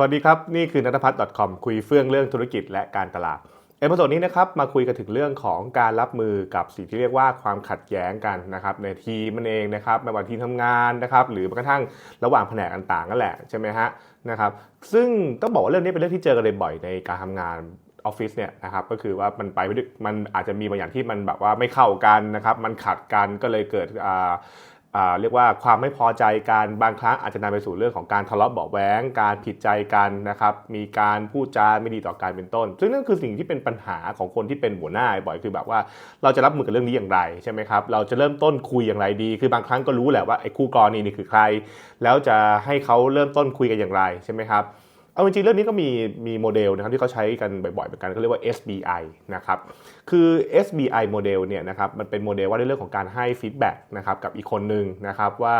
สวัสดีครับ นี่คือนัทพัฒน์ .com คุยเฟื่องเรื่องธุรกิจและการตลาด เอพิโซดนี้นะครับมาคุยกันถึงเรื่องของการรับมือกับสิ่งที่เรียกว่าความขัดแย้งกันนะครับในทีมมันเองนะครับไม่ว่าทีมทำงานนะครับหรือแม้กระทั่งระหว่างแผนกต่างๆนั่นแหละใช่ไหมฮะนะครับซึ่งต้องบอกว่าเรื่องนี้เป็นเรื่องที่เจอกันบ่อยในการทำงานออฟฟิศเนี่ยนะครับก็คือว่ามันไปไม่ได้มันอาจจะมีบางอย่างที่มันแบบว่าไม่เข้ากันนะครับมันขัดกันก็เลยเกิดอ่า เรียกว่าความไม่พอใจกันบางครั้งอาจจะนำไปสู่เรื่องของการทะเลาะเบาะแว้งการผิดใจกันนะครับมีการพูดจาไม่ดีต่อการเป็นต้น ซึ่งนั่นคือสิ่งที่เป็นปัญหาของคนที่เป็นหัวหน้าบ่อยคือแบบว่าเราจะรับมือกับเรื่องนี้อย่างไรใช่ไหมครับเราจะเริ่มต้นคุยอย่างไรดี คือบางครั้งก็รู้แหละว่าไอ้คู่กรณีนี่คือใคร แล้วจะให้เขาเริ่มต้นคุยกันอย่างไรใช่ไหมครับ เอาจริงๆเรื่องนี้ก็มีมีโมเดลนะครับที่เขาใช้กันบ่อยๆเหมือนกันเขาเรียกว่า SBI นะครับคือ SBI โมเดลเนี่ยนะครับมันเป็นโมเดลว่าในเรื่องของการให้ฟีดแบ็กนะครับกับอีกคนหนึ่งนะครับว่า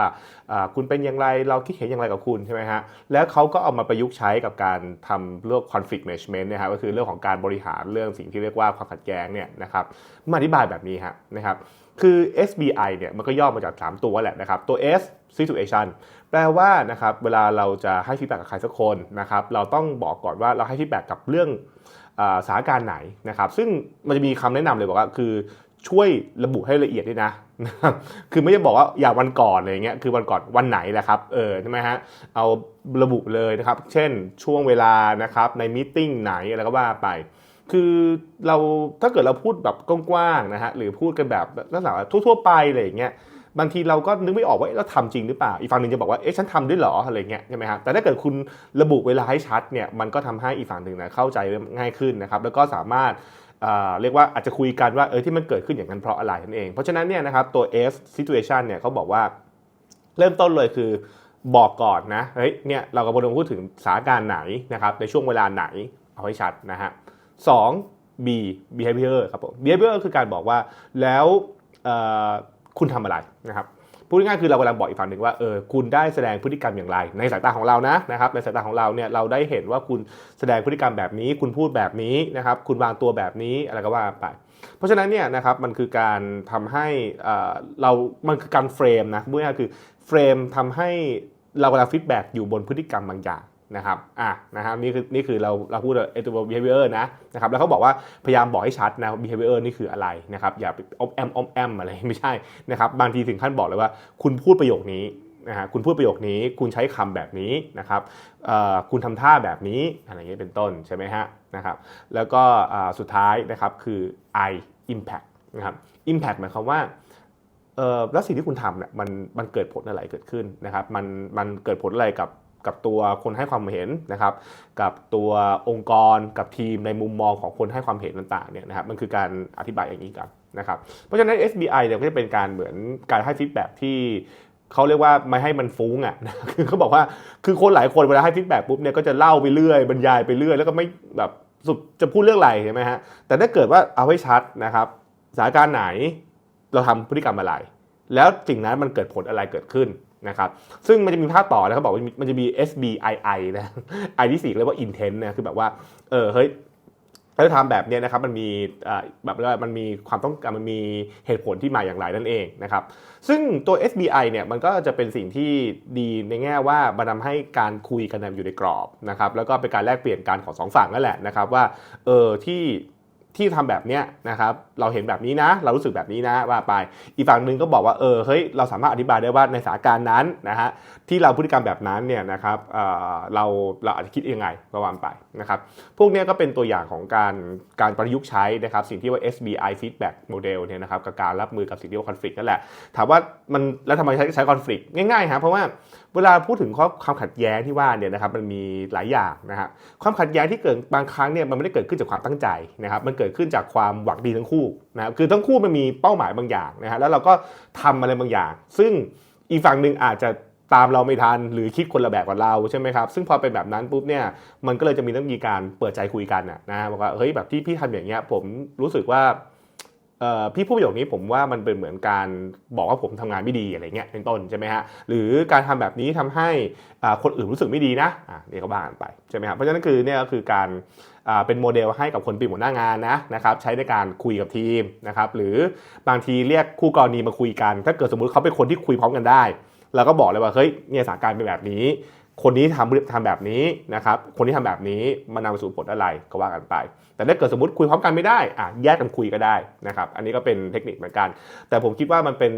อ่าคุณเป็นอย่างไรเราคิดเห็นอย่างไรกับคุณใช่ไหมฮะแล้วเขาก็เอามาประยุกต์ใช้กับการทำเรื่อง conflict management นะครับก็คือเรื่องของการบริหารเรื่องสิ่งที่เรียกว่าความขัดแย้งเนี่ยนะครับมาอธิบายแบบนี้ฮะนะครับ คือ SBI เนี่ยมันก็ย่อมาจาก 3 ตัวแหละนะครับ ตัว S situation แปลว่านะครับเวลาเราจะให้ฟีดแบ็กกับใครสักคนนะครับเราต้องบอกก่อนว่าเราให้ฟีดแบ็กกับเรื่องอสถานการณ์ไหนนะครับซึ่งมันจะมีคำแนะนำเลยบอกว่าคือช่วยระบุให้ละเอียดด้วยนะ คือไม่ได้บอกว่าอย่าวันก่อนอะไรเงี้ย คือวันก่อนวันไหนแหละครับ เออใช่ไหมฮะ เอาระบุเลยนะครับ เช่นช่วงเวลานะครับในมีติ้งไหนอะไรก็ว่าไป คือเราถ้าเกิดเราพูดแบบกว้างๆนะฮะหรือพูดกันแบบลักษณะทั่วๆไปอะไรอย่างเงี้ยบางทีเราก็นึกไม่ออกว่าเราทำจริงหรือเปล่า อีกฝั่งหนึ่งจะบอกว่า เอ๊ะ ฉันทำด้วยหรอ อะไรเงี้ยใช่ไหมครับแต่ถ้าเกิดคุณระบุเวลาให้ชัดเนี่ย มันก็ทำให้อีกฝั่งหนึ่งนะเข้าใจง่ายขึ้นนะครับ แล้วก็สามารถอ่าเรียกว่าอาจจะคุยกันว่า เออ ที่มันเกิดขึ้นอย่างนั้นเพราะอะไรนั่นเอง เพราะฉะนั้นเนี่ยนะครับ ตัว S situation เนี่ยเขาบอกว่า เริ่มต้นเลยคือบอกก่อนนะ เฮ้ย เนี่ย เรากำลังพูดถึงสถานการณ์ไหนนะครับ ในช่วงเวลาไหน เอาให้ชัดนะฮะ สอง B behavior ครับผม behavior คือการบอกว่าแล้วคุณทำอะไรนะครับพูดง่ายๆคือเรากำลังบอกอีกฝั่งหนึ่งว่าเออคุณได้แสดงพฤติกรรมอย่างไร ในสายตาของเรานะนะครับในสายตาของเราเนี่ยเราได้เห็นว่าคุณแสดงพฤติกรรมแบบนี้ คุณพูดแบบนี้นะครับคุณวางตัวแบบนี้อะไรก็ว่าไป เพราะฉะนั้นเนี่ยนะครับมันคือการทำให้เอ่อเรา มันคือการเฟรมนะพูดง่ายๆคือเฟรมทำให้เรากำลังฟีดแบ็กอยู่บนพฤติกรรมบางอย่าง นะครับอะนะครับนี่คือนี่คือเราเราพูดเอตัว behavior นะนะครับแล้วเขาบอกว่าพยายามบอกให้ชัดนะ behavior นี่คืออะไรนะครับอย่าไปอมแอมอมแอมอะไรไม่ใช่นะครับบางทีถึงขั้นบอกเลยว่า คุณพูดประโยคนี้นะฮะคุณพูดประโยคนี้คุณใช้คำแบบนี้นะครับคุณทำท่าแบบนี้อะไรอย่างเงี้ยเป็นต้นใช่ไหมฮะนะครับแล้วก็สุดท้ายนะครับคือ I impact นะครับ impact หมายความว่าเออแล้วสิ่งที่คุณทำเนี่ยมันมันเกิดผลอะไรเกิดขึ้นนะครับมันมันเกิดผลอะไรกับ กับตัวคนให้ความเห็นนะครับ กับตัวองค์กรกับทีมในมุมมองของคนให้ความเห็นต่างๆเนี่ยนะครับมันคือการอธิบายอย่างนี้กันนะครับเพราะฉะนั้น SBI เนี่ยก็จะเป็นการเหมือนการให้ฟีดแบ็ที่เขาเรียกว่าไม่ให้มันฟุ้งอะคือเขาบอกว่าคือคนหลายคนเวลาให้ฟีดแบ็ปุ๊บเนี่ยก็จะเล่าไปเรื่อยบรรยายไปเรื่อยแล้วก็ไม่แบบสุดจะพูดเรื่องอะไรใช่ไหมฮะแต่ถ้าเกิดว่าเอาให้ชัดนะครับสถานการณ์ไหนเราทำพฤติกรรมอะไร แล้วสิ่งนั้นมันเกิดผลอะไรเกิดขึ้น นะครับซึ่งมันจะมีภาคต่อนะเขาบอกว่ามันจะมี SBII นะ I ที่สี่เรียกว่า intent นะคือแบบว่าเออเฮ้ยถ้าทำแบบเนี้ยนะครับมันมีแบบว่ามันมีความต้องการมันมีเหตุผลที่มาอย่างไรนั่นเองนะครับซึ่งตัว SBI เนี่ยมันก็จะเป็นสิ่งที่ดีในแง่ว่ามันทำให้การคุยกันอยู่ในกรอบนะครับแล้วก็เป็นการแลกเปลี่ยนกันของสองฝั่งนั่นแหละนะครับว่าเออที่ ที่ทำแบบเนี้ยนะครับเราเห็นแบบนี้นะ เรารู้สึกแบบนี้นะว่าไป อีกฝั่งหนึ่งก็บอกว่าเออเฮ้ยเราสามารถอธิบายได้ว่าในสถานการณ์นั้นนะฮะที่เราพฤติกรรมแบบนั้นเนี่ยนะครับเออเราเราอาจจะคิดยังไงก็ว่าไปนะครับพวกนี้ก็เป็นตัวอย่างของการการประยุกต์ใช้นะครับสิ่งที่ว่า SBI feedback model เนี่ยนะครับกับการรับมือกับสิ่งที่ว่า conflict นั่นแหละ ถามว่ามันแล้วทำไมใช้ใช้ conflict ง่ายๆครับเพราะว่าเวลาพูดถึงข้อความขัดแย้งที่ว่าเนี่ยนะครับมันมีหลายอย่างนะฮะความขัดแย้งที่เกิดบางครั้งเนี่ยมันไม่ได้เกิดขึ้นจากความตั้งใจนะครับมันเกิดขึ้นจากความหวังดีทั้งคู่นะครับคือทั้งคู่มันมีเป้าหมายบางอย่างนะฮะแล้วเราก็ทำอะไรบางอย่าง ซึ่งอีกฝั่งหนึ่งอาจจะตามเราไม่ทันหรือคิดคนละแบบกับเราใช่ไหมครับซึ่งพอเป็นแบบนั้นปุ๊บเนี่ยมันก็เลยจะมีต้องมีการเปิดใจคุยกันนะนะบอกว่าเฮ้ยแบบที่พี่ทำอย่างเงี้ยผมรู้สึกว่า พี่พูดประโยคนี้ผมว่ามันเป็นเหมือนการบอกว่าผมทำงานไม่ดีอะไรเงี้ยเป็นต้นใช่ไหมฮะหรือการทำแบบนี้ทำให้คนอื่นรู้สึกไม่ดีนะอะนี่ก็บ้านไปใช่ไหมครับเพราะฉะนั้นคือเนี่ยก็คือการเป็นโมเดลให้กับคนเป็นหัวหน้างานนะนะครับใช้ในการคุยกับทีมนะครับหรือบางทีเรียกคู่กรณีมาคุยกัน ถ้าเกิดสมมุติเขาเป็นคนที่คุยพร้อมกันได้เราก็บอกเลยว่าเฮ้ยเนี่ยสถานการณ์เป็นแบบนี้ คนนี้ทำทำแบบนี้นะครับ คนที่ทำแบบนี้มันนำไปสู่ผลอะไรก็ว่ากันไป แต่ถ้าเกิดสมมติคุยพร้อมกันไม่ได้อะแยกกันคุยก็ได้นะครับ อันนี้ก็เป็นเทคนิคเหมือนกัน แต่ผมคิดว่ามันเป็น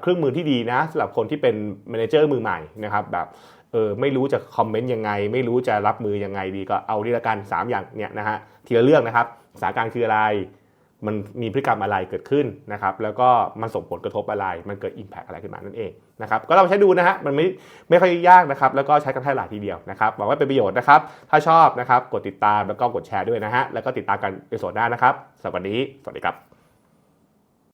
เครื่องมือที่ดีนะสำหรับคนที่เป็นแมเนเจอร์มือใหม่นะครับแบบเออไม่รู้จะคอมเมนต์ยังไง ไม่รู้จะรับมือยังไงดีก็เอาดีละกัน3อย่างเนี่ยนะฮะทีละเรื่องนะครับสถานการณ์คืออะไร มันมีพฤติกรรมอะไรเกิดขึ้นนะครับแล้วก็มันส่งผลกระทบอะไร มันเกิด Impact อะไรขึ้นมานั่นเองนะครับก็เราใช้ดูนะฮะมันไม่ไม่ค่อยยากนะครับแล้วก็ใช้กันได้หลายทีเดียวนะครับหวังว่าเป็นประโยชน์นะครับถ้าชอบนะครับกดติดตามแล้วก็กดแชร์ด้วยนะฮะแล้วก็ติดตามกันในส่วนหน้านะครับสำหรับวันนี้สวัสดีครับ